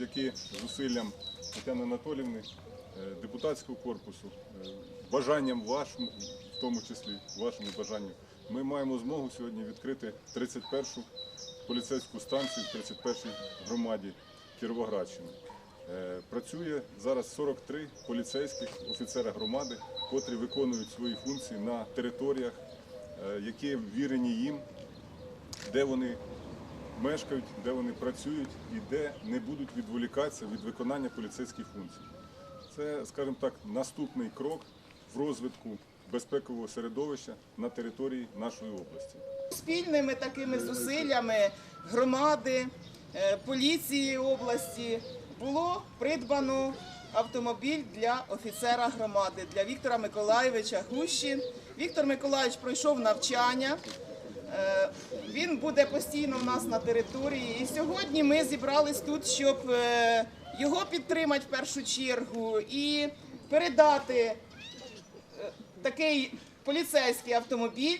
завдяки зусиллям Тетяни Анатолівни, е, депутатського корпусу, е, бажанням вашому, в тому числі вашому бажанню, ми маємо змогу сьогодні відкрити 31-шу поліцейську станцію в 31-й громаді Кіровоградщини. Е, Працює зараз 43 поліцейських офіцера громади, котрі виконують свої функції на територіях, які ввірені їм, де вони мешкають, де вони працюють і де не будуть відволікатися від виконання поліцейських функцій. Це, скажімо так, наступний крок в розвитку безпекового середовища на території нашої області. Спільними такими зусиллями громади, е, поліції області було придбано автомобіль для офіцера громади, для Віктора Миколайовича Гущі. Віктор Миколайович пройшов навчання. Е, Він буде постійно в нас на території. І сьогодні ми зібрались тут, щоб е, його підтримати в першу чергу і передати такий поліцейський автомобіль